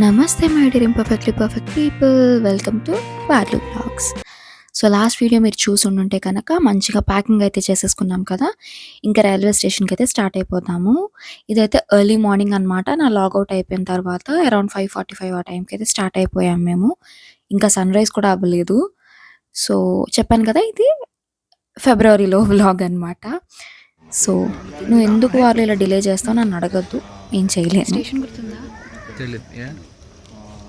నమస్తే my dear imperfectly perfect people welcome to వార్లు blogs so last video మీరు చూసి ఉండుంటే కనుక మంచిగా ప్యాకింగ్ అయితే చేసేసుకున్నాం కదా. ఇంకా రైల్వే స్టేషన్కి అయితే స్టార్ట్ అయిపోతాము. ఇదైతే ఎర్లీ మార్నింగ్ అనమాట నా లాగౌట్ అయిపోయిన తర్వాత అరౌండ్ ఫైవ్ ఫార్టీ ఫైవ్ ఆ టైంకి అయితే స్టార్ట్ అయిపోయాం మేము. ఇంకా సన్ రైజ్ కూడా అవ్వలేదు. సో చెప్పాను కదా ఇది ఫిబ్రవరిలో వ్లాగ్ అనమాట సో నువ్వు ఎందుకు వాళ్ళు ఇలా డిలే చేస్తావు నన్ను అడగద్దు. ఏం చేయలేను. స్టేషన్ గుర్తుందా? తెలియదు?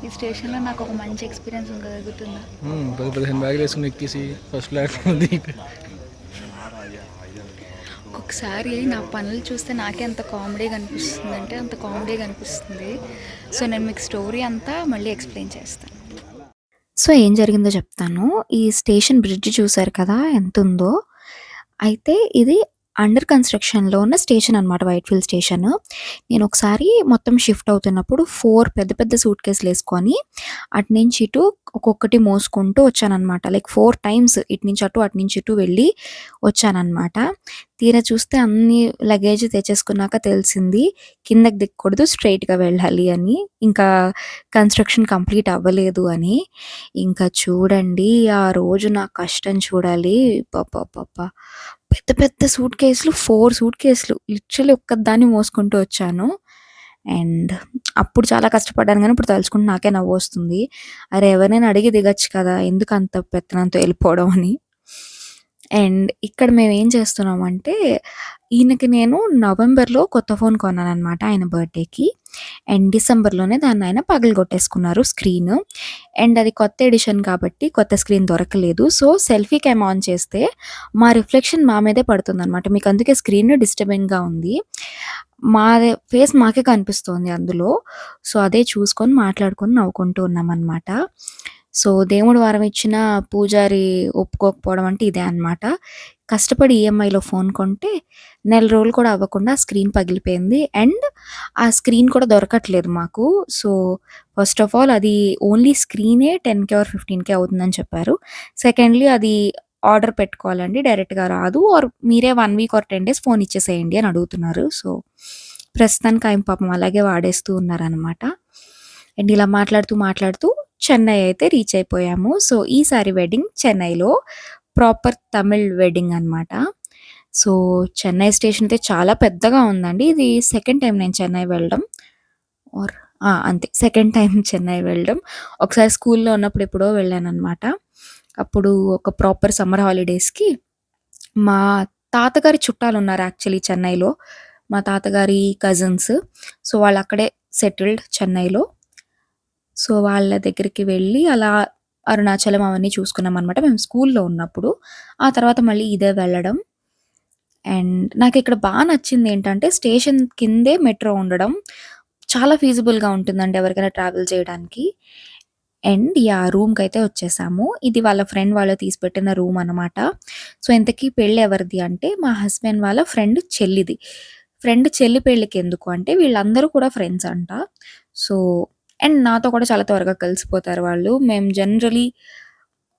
ఈ స్టేషన్లో నాకు ఒక మంచి ఎక్స్పీరియన్స్ ఉమ్, పది పదిహేను బ్యాగులు వేసుకుని ఎక్కేసి ఫస్ట్ ప్లాట్ఫామ్ ఒక్కొక్కసారి నా పనులు చూస్తే నాకే అంత కామెడీగా అనిపిస్తుంది అంటే అంత కామెడీగా అనిపిస్తుంది సో నేను మీకు స్టోరీ అంతా మళ్ళీ ఎక్స్ప్లెయిన్ చేస్తాను. సో ఏం జరిగిందో చెప్తాను. ఈ స్టేషన్ బ్రిడ్జ్ చూసారు కదా ఎంత ఉందో అయితే ఇది అండర్ కన్స్ట్రక్షన్లో ఉన్న స్టేషన్ అనమాట వైట్ఫీల్డ్ స్టేషన్ నేను ఒకసారి మొత్తం షిఫ్ట్ అవుతున్నప్పుడు ఫోర్ పెద్ద పెద్ద సూట్ కేసులు వేసుకొని అటు నుంచి ఇటు ఒక్కొక్కటి మోసుకుంటూ వచ్చానమాట లైక్ ఫోర్ టైమ్స్ ఇటు నుంచి అటు అటు నుంచి ఇటు వెళ్ళి వచ్చానమాట తీరా చూస్తే అన్ని లగేజ్ తెచ్చేసుకున్నాక తెలిసింది కిందకి దిక్కకూడదు స్ట్రైట్గా వెళ్ళాలి అని. ఇంకా కన్స్ట్రక్షన్ కంప్లీట్ అవ్వలేదు అని. ఇంకా చూడండి ఆ రోజు నా కష్టం చూడాలి. పాప పెద్ద పెద్ద సూట్ కేసులు ఫోర్ సూట్ కేసులు లిటరలీ ఒక్కదాన్ని మోసుకుంటూ వచ్చాను. అండ్ అప్పుడు చాలా కష్టపడ్డాను కానీ ఇప్పుడు తలుచుకుంటే నాకే నవ్వు వస్తుంది. అరే ఎవరైనా అడిగి దిగచ్చు కదా ఎందుకు అంత పెత్తనంతో వెళ్ళిపోవడం అని. అండ్ ఇక్కడ మేము ఏం చేస్తున్నామంటే ఈయనకి నేను నవంబర్లో కొత్త ఫోన్ కొన్నాను అనమాట ఆయన బర్త్డేకి. అండ్ డిసెంబర్లోనే దాన్ని ఆయన పగలు కొట్టేసుకున్నారు స్క్రీన్. అండ్ అది కొత్త ఎడిషన్ కాబట్టి కొత్త స్క్రీన్ దొరకలేదు. సో సెల్ఫీ క్యామ్ ఆన్ చేస్తే మా రిఫ్లెక్షన్ మా మీదే పడుతుందనమాట మీకు అందుకే స్క్రీన్ డిస్టర్బింగ్గా ఉంది. మా ఫేస్ మాకే కనిపిస్తుంది అందులో. సో అదే చూసుకొని మాట్లాడుకొని నవ్వుకుంటూ ఉన్నామన్నమాట. సో దేవుడు వారం ఇచ్చిన పూజారి ఒప్పుకోకపోవడం అంటే ఇదే అన్నమాట. కష్టపడి ఈఎంఐలో ఫోన్ కొంటే నెల రోజులు కూడా అవ్వకుండా స్క్రీన్ పగిలిపోయింది. అండ్ ఆ స్క్రీన్ కూడా దొరకట్లేదు మాకు. సో ఫస్ట్ ఆఫ్ ఆల్ అది only స్క్రీనే ten K or fifteen K అవుతుందని చెప్పారు. సెకండ్లీ అది ఆర్డర్ పెట్టుకోవాలండి డైరెక్ట్గా రాదు. ఆర్ మీరే one week or ten days phone ఇచ్చేసేయండి అని అడుగుతున్నారు. సో ప్రస్తుతానికి ఆయన పాపం అలాగే వాడేస్తూ ఉన్నారనమాట అండ్ ఇలా మాట్లాడుతూ మాట్లాడుతూ చెన్నై అయితే రీచ్ అయిపోయాము. సో ఈసారి వెడ్డింగ్ చెన్నైలో ప్రాపర్ తమిళ్ వెడ్డింగ్ అన్నమాట. సో చెన్నై స్టేషన్ అయితే చాలా పెద్దగా ఉందండి. ఇది సెకండ్ టైం నేను చెన్నై వెళ్ళడం. ఆర్ అంతే. సెకండ్ టైం చెన్నై వెళ్ళడం. ఒకసారి స్కూల్లో ఉన్నప్పుడు ఎప్పుడో వెళ్ళాను అనమాట అప్పుడు ఒక ప్రాపర్ సమ్మర్ హాలిడేస్కి మా తాతగారి చుట్టాలు ఉన్నారు యాక్చువల్లీ చెన్నైలో. మా తాతగారి కజిన్స్ సో వాళ్ళు అక్కడే సెటిల్డ్ చెన్నైలో. సో వాళ్ళ దగ్గరికి వెళ్ళి అలా అరుణాచలం అవన్నీ చూసుకున్నాం అనమాట మేము స్కూల్లో ఉన్నప్పుడు. ఆ తర్వాత మళ్ళీ ఇదే వెళ్ళడం. అండ్ నాకు ఇక్కడ బాగా నచ్చింది ఏంటంటే స్టేషన్ కిందే మెట్రో ఉండడం. చాలా ఫీజిబుల్గా ఉంటుందండి ఎవరికైనా ట్రావెల్ చేయడానికి. అండ్ యా రూమ్కి అయితే వచ్చేసాము. ఇది వాళ్ళ ఫ్రెండ్ వాళ్ళు తీసిపెట్టిన రూమ్ అనమాట సో ఇంతకీ పెళ్ళి ఎవరిది అంటే మా హస్బెండ్ వాళ్ళ ఫ్రెండ్ చెల్లిది. ఫ్రెండ్ చెల్లి పెళ్ళికి ఎందుకు అంటే వీళ్ళందరూ కూడా ఫ్రెండ్స్ అంట. సో అండ్ నాతో కూడా చాలా త్వరగా కలిసిపోతారు వాళ్ళు. మేము జనరలీ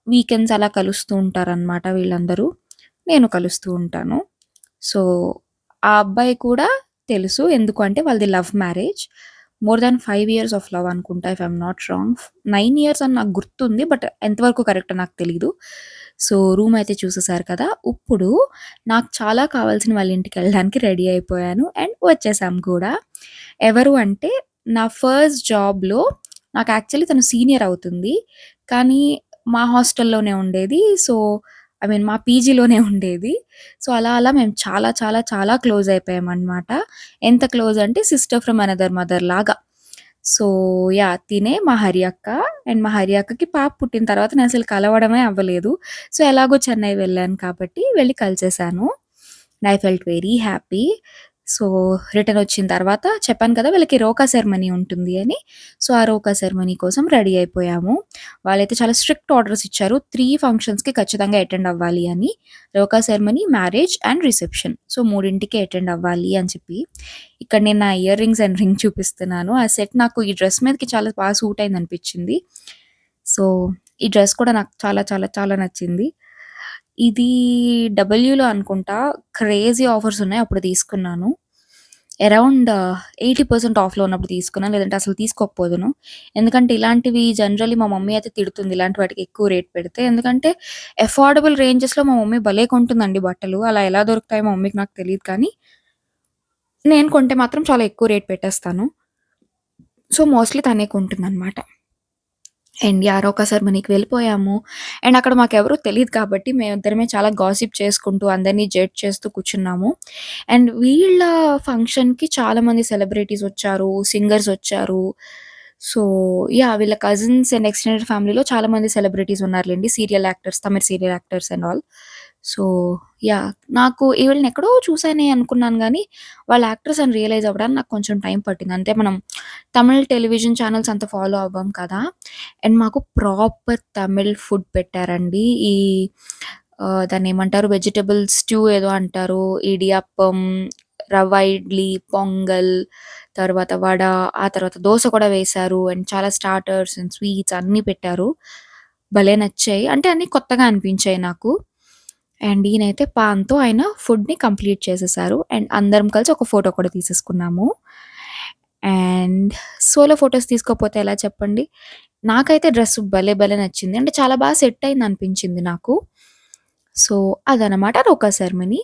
వీకెండ్స్ అలా కలుస్తూ ఉంటారనమాట వీళ్ళందరూ. నేను కలుస్తూ ఉంటాను. సో ఆ అబ్బాయి కూడా తెలుసు ఎందుకు అంటే వాళ్ళది love marriage. More than five years of love అనుకుంటా if I'm not wrong nine years అని నాకు గుర్తుంది బట్ ఎంతవరకు కరెక్ట్ నాకు తెలీదు. సో రూమ్ అయితే చూసేసారు కదా. ఇప్పుడు నాకు చాలా కావాల్సిన వాళ్ళ ఇంటికి వెళ్ళడానికి రెడీ అయిపోయాను. అండ్ వచ్చేసాం కూడా. ఎవరు అంటే నా ఫస్ట్ జాబ్లో నాకు యాక్చువల్లీ తను సీనియర్ అవుతుంది. కానీ మా హాస్టల్లోనే ఉండేది. సో ఐ మీన్ మా పీజీలోనే ఉండేది. సో అలా అలా మేము చాలా చాలా చాలా క్లోజ్ అయిపోయాం అనమాట ఎంత క్లోజ్ అంటే సిస్టర్ ఫ్రమ్ అనదర్ మదర్ లాగా. సో యా తినే మా హరి అక్క అండ్ మా హరి అక్కకి పాప పుట్టిన తర్వాత నేను అసలు కలవడమే అవ్వలేదు. సో ఎలాగో చెన్నై వెళ్ళాను కాబట్టి వెళ్ళి కలిసేసాను. I felt very happy so return వచ్చిన తర్వాత చెప్పాను కదా వీళ్ళకి రోకా సెరమనీ ఉంటుంది అని. సో ఆ రోకా సెరమనీ కోసం రెడీ అయిపోయాము. వాళ్ళైతే చాలా స్ట్రిక్ట్ ఆర్డర్స్ ఇచ్చారు. త్రీ ఫంక్షన్స్కి ఖచ్చితంగా అటెండ్ అవ్వాలి అని. Roka ceremony marriage and reception. So మూడింటికి అటెండ్ అవ్వాలి అని చెప్పి. ఇక్కడ నేను నా ఇయర్ రింగ్స్ అండ్ రింగ్ చూపిస్తున్నాను. ఆ సెట్ నాకు ఈ డ్రెస్ మీదకి చాలా బాగా సూట్ అయింది అనిపించింది సో ఈ డ్రెస్ కూడా నాకు చాలా చాలా చాలా నచ్చింది. ఇది డబ్ల్యూలో అనుకుంటా క్రేజీ ఆఫర్స్ ఉన్నాయి అప్పుడు తీసుకున్నాను అరౌండ్ 80% ఆఫ్‌లో ఉన్నప్పుడు తీసుకున్నాను. లేదంటే అసలు తీసుకోకపోదును. ఎందుకంటే ఇలాంటివి జనరల్లీ మా మమ్మీ అయితే తిడుతుంది. ఇలాంటి వాటికి ఎక్కువ రేట్ పెడితే. ఎందుకంటే అఫోర్డబుల్ రేంజెస్‌లో మా మమ్మీ భలే కొంటుందండి బట్టలు. అలా ఎలా దొరుకుతాయో మా మమ్మీకి నాకు తెలియదు కానీ నేను కొంటే మాత్రం చాలా ఎక్కువ రేట్ పెట్టేస్తాను. సో, మోస్ట్‌లీ తనే కొంటుందనమాట. అండ్ యారో ఒకసారి మనకి వెళ్ళిపోయాము. అండ్ అక్కడ మాకెవరు తెలియదు కాబట్టి మేమిద్దరమే చాలా గాసిప్ చేసుకుంటూ అందరిని జడ్జ్ చేస్తూ కూర్చున్నాము. అండ్ వీళ్ళ ఫంక్షన్‌కి చాలామంది సెలబ్రిటీస్ వచ్చారు. సింగర్స్ వచ్చారు. So, yeah! వీళ్ళ కజిన్స్ అండ్ ఎక్స్‌టెండెడ్ ఫ్యామిలీలో చాలామంది celebrities ఉన్నారులెండి. Serial actors, Tamil serial actors and all. So, yeah! నాకు వీళ్ళని ఎక్కడో చూసానే అనుకున్నాను గానీ, వాళ్ళు యాక్టర్స్ అని రియలైజ్ అవ్వడానికి నాకు కొంచెం టైం పట్టింది. అంటే మనం తమిళ్ టెలివిజన్ ఛానెల్స్ అంత ఫాలో అవ్వం కదా! అండ్ మాకు ప్రాపర్ తమిళ్ ఫుడ్ పెట్టారండి. ఈ ఆహ్, దాన్నేమంటారు వెజిటబుల్ స్ట్యూ ఏదో అంటారు. ఇడియప్పం, రవ్వ ఇడ్లీ, పొంగల్, తర్వాత వడ, ఆ తర్వాత దోస కూడా వేశారు. అండ్ చాలా స్టార్టర్స్ అండ్ స్వీట్స్ అన్నీ పెట్టారు. భలే నచ్చాయి. అంటే అన్నీ కొత్తగా అనిపించాయి నాకు. అండ్ ఈయనైతే పాన్‌తో ఆయన ఫుడ్‌ని కంప్లీట్ చేసేసారు. అండ్ అందరం కలిసి ఒక ఫోటో కూడా తీసేసుకున్నాము. అండ్ సోలో ఫొటోస్ తీసుకోకపోతే ఎలా చెప్పండి? నాకైతే డ్రెస్ భలే భలే నచ్చింది. అంటే చాలా బాగా సెట్ అయిందనిపించింది నాకు. సో, అదనమాట ఒక సెరమనీ.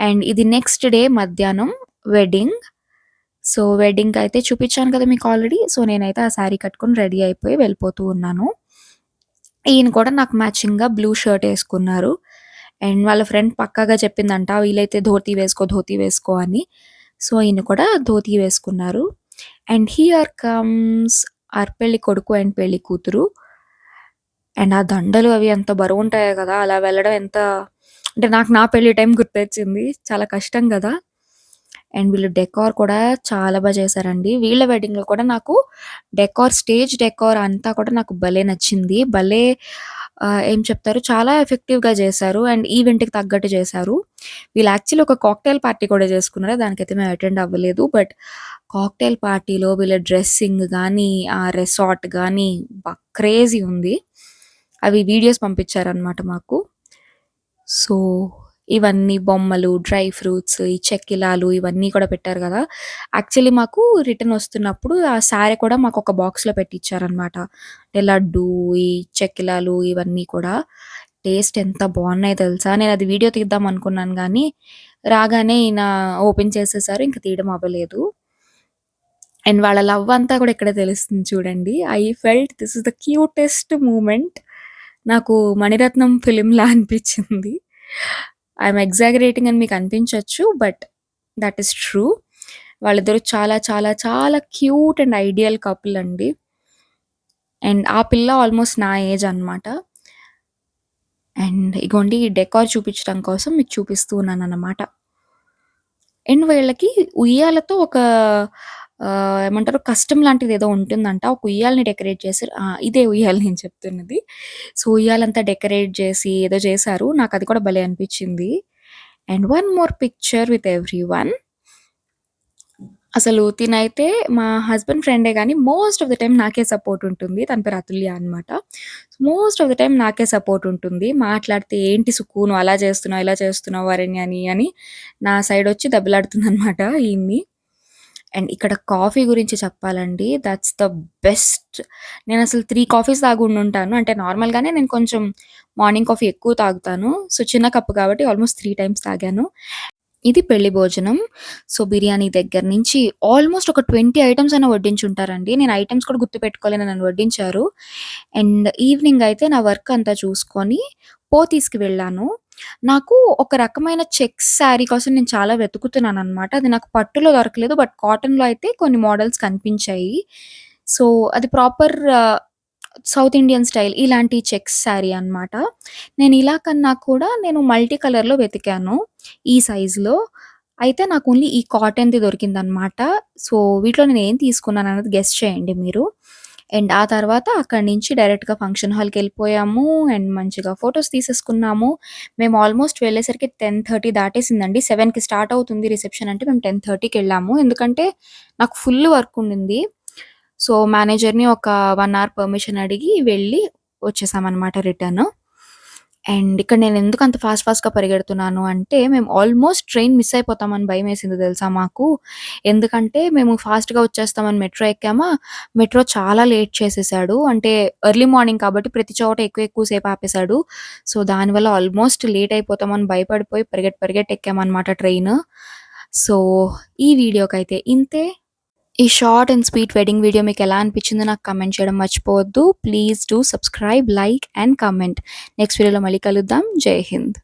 అండ్ ఇది నెక్స్ట్ డే మధ్యాహ్నం వెడ్డింగ్. సో, వెడ్డింగ్‌కయితే చూపించాను కదా మీకు ఆల్రెడీ. సో, నేనైతే ఆ శారీ కట్టుకొని రెడీ అయిపోయి వెళ్ళిపోతూ ఉన్నాను. ఈయన కూడా నాకు మ్యాచింగ్‌గా బ్లూ షర్ట్ వేసుకున్నారు అండ్ వాళ్ళ ఫ్రెండ్ పక్కాగా చెప్పిందంట వీలైతే ధోతి వేసుకో, ధోతి వేసుకో అని. సో, ఈయన కూడా ధోతి వేసుకున్నారు. అండ్ హియర్ కమ్స్ ఆర్ పెళ్ళి కొడుకు అండ్ పెళ్ళి కూతురు. అండ్ ఆ దండలు అవి ఎంత బరువుంటాయో కదా! అలా వెళ్ళడం ఎంత అంటే నాకు నా పెళ్ళి టైం గుర్తొచ్చింది. చాలా కష్టం కదా అండ్ వీళ్ళు డెకార్ కూడా చాలా బాగా చేశారండి. వీళ్ళ వెడ్డింగ్‌లో కూడా నాకు డెకార్ స్టేజ్ డెకార్ అంతా కూడా నాకు భలే నచ్చింది. భలే ఆహ్, ఏం చెప్తారు చాలా ఎఫెక్టివ్‌గా చేశారు. అండ్ ఈవెంట్‌కి తగ్గట్టు చేశారు. వీళ్ళు యాక్చువల్లీ ఒక కాక్టైల్ పార్టీ కూడా చేసుకున్నారు. దానికైతే మేము అటెండ్ అవ్వలేదు. బట్ కాక్టైల్ పార్టీలో వీళ్ళ డ్రెస్సింగ్ గానీ, ఆ రిసార్ట్ గానీ అబ్బా! క్రేజీ ఉంది. అవి వీడియోస్ పంపించారనమాట మాకు. సో, ఇవన్నీ బొమ్మలు, డ్రై ఫ్రూట్స్, ఈ చెక్కిలాలు ఇవన్నీ కూడా పెట్టారు గదా! యాక్చువల్లీ మాకు రిటర్న్ వస్తున్నప్పుడు ఆ శారీ కూడా మాకొక బాక్స్‌లో పెట్టిచ్చారనమాట. అంటే లడ్డు, ఈ చెక్కిలాలు ఇవన్నీ కూడా. టేస్ట్ ఎంత బావున్నాయో తెలుసా! నేనది వీడియో తీద్దాం అనుకున్నాను గానీ, రాగానే ఈయన ఓపెన్ చేసేసారు. ఇంక తీయడం అవ్వలేదు. అండ్ వాళ్ళ లవ్ అంతా కూడా ఇక్కడే తెలుస్తుంది చూడండి. I felt this is the cutest moment. నాకు మణిరత్నం ఫిల్మ్‌లా అనిపిచ్చింది. ఐఎమ్ ఎగ్జాగరేటింగ్ అని మీకు అనిపించవచ్చు బట్ దట్ ఈస్ ట్రూ. వాళ్ళిద్దరూ చాలా చాలా చాలా క్యూట్ అండ్ ఐడియల్ కపుల్ అండి. అండ్ ఆ పిల్ల ఆల్మోస్ట్ నా ఏజ్ అనమాట. అండ్ ఇగోండి డెకార్ చూపించడం కోసం మీకు చూపిస్తూ ఉన్నాను అన్నమాట అండ్ వీళ్ళకి ఉయ్యాలతో ఒక ఏమంటారు కస్టమ్ లాంటిదేదో ఉంటుందంట. ఒక ఉయ్యాలని డెకరేట్ చేశారు. ఇదే ఉయ్యాల నేను చెప్తున్నది. సో, ఉయ్యాలంతా డెకరేట్ చేసి ఏదో చేశారు. నాకు అది కూడా భలే అనిపించింది and one more picture with everyone. అసలు తినైతే మా హస్బెండ్ ఫ్రెండే కానీ మోస్ట్ ఆఫ్ ద టైం నాకే సపోర్ట్ ఉంటుంది. తన పేరు అతుల్య అనమాట. మోస్ట్ ఆఫ్ ద టైం నాకే సపోర్ట్ ఉంటుంది. మాట్లాడితే ఏంటి సుక్కు అలా చేస్తున్నావు, ఇలా చేస్తున్నావు వరణ్యని అని అని నా సైడ్ వచ్చి దెబ్బలాడుతుంది అనమాట ఈయన్ని. అండ్ ఇక్కడ కాఫీ గురించి చెప్పాలండి. That's the best. నేను అసలు త్రీ కాఫీస్ తాగుండుంటాను. అంటే నార్మల్‌గానే నేను కొంచెం మార్నింగ్ కాఫీ ఎక్కువ తాగుతాను. సో, చిన్న కప్పు కాబట్టి ఆల్మోస్ట్ త్రీ టైమ్స్ తాగాను. ఇది పెళ్ళి భోజనం. సో, బిర్యానీ దగ్గర నుంచి ఆల్మోస్ట్ ఒక ట్వంటీ ఐటమ్స్ అయినా వడ్డించుంటారండి. నేను ఐటమ్స్ కూడా గుర్తుపెట్టుకోలేను నన్ను వడ్డించారు. అండ్ ఈవినింగ్ అయితే నా వర్క్ అంతా చూసుకొని పోతీస్‌కి వెళ్ళాను. నాకు ఒక రకమైన చెక్స్ శారీ కోసం నేను చాలా వెతుకుతున్నాననమాట. అది నాకు పట్టులో దొరకలేదు. బట్ కాటన్‌లో అయితే కొన్ని మోడల్స్ కనిపించాయి. సో, అది ప్రాపర్ సౌత్ ఇండియన్ స్టైల్ ఇలాంటి చెక్స్ శారీ అనమాట. నేను ఇలా కన్నా కూడా నేను మల్టీ కలర్‌లో వెతికాను. ఈ సైజులో అయితే నాకు ఓన్లీ ఈ కాటన్‌ది దొరికిందనమాట. సో, వీటిలో నేను ఏం తీసుకున్నాను తీసుకున్నానన్నది గెస్ చేయండి మీరు. అండ్ ఆ తర్వాత అక్కడి నుంచి డైరెక్ట్‌గా ఫంక్షన్ హాల్‌కెళ్ళిపోయాము. అండ్ మంచిగా ఫొటోస్ తీసేసుకున్నాము. మేము ఆల్మోస్ట్ వెళ్ళేసరికి 10:30 దాటేసిందండి. సెవెన్కి స్టార్ట్ అవుతుంది రిసెప్షన్ అంటే మేము 10:30కెళ్ళాము. ఎందుకంటే నాకు ఫుల్ వర్క్ ఉండింది. సో, మేనేజర్‌ని ఒక వన్ అవర్ పర్మిషన్ అడిగి వెళ్ళి వచ్చేసామన్నమాట రిటర్న్. అండ్ ఇక్కడ నేను ఎందుకు అంత ఫాస్ట్ ఫాస్ట్‌గా పరిగెడుతున్నాను అంటే, మేము ఆల్మోస్ట్ ట్రైన్ మిస్ అయిపోతామని భయమేసింది తెలుసా మాకు. ఎందుకంటే మేము ఫాస్ట్‌గా వచ్చేస్తామని మెట్రో ఎక్కామా, మెట్రో చాలా లేట్ చేసేసాడు. అంటే ఎర్లీ మార్నింగ్ కాబట్టి ప్రతి చోట ఎక్కువ ఎక్కువ సేపు ఆపేసాడు. సో, దానివల్ల ఆల్మోస్ట్ లేట్ అయిపోతామని భయపడిపోయి పరిగెట్టి పరిగెట్టి ఎక్కామనమాట ట్రైన్. సో, ఈ వీడియోకైతే ఇంతే. ఈ short and sweet wedding video మీకు ఎలా అనిపించిందో నాకు కమెంట్ చేయడం మర్చిపోవద్దు. Please do subscribe, like and comment next వీడియోలో మళ్ళీ కలుద్దాం. జై హింద్.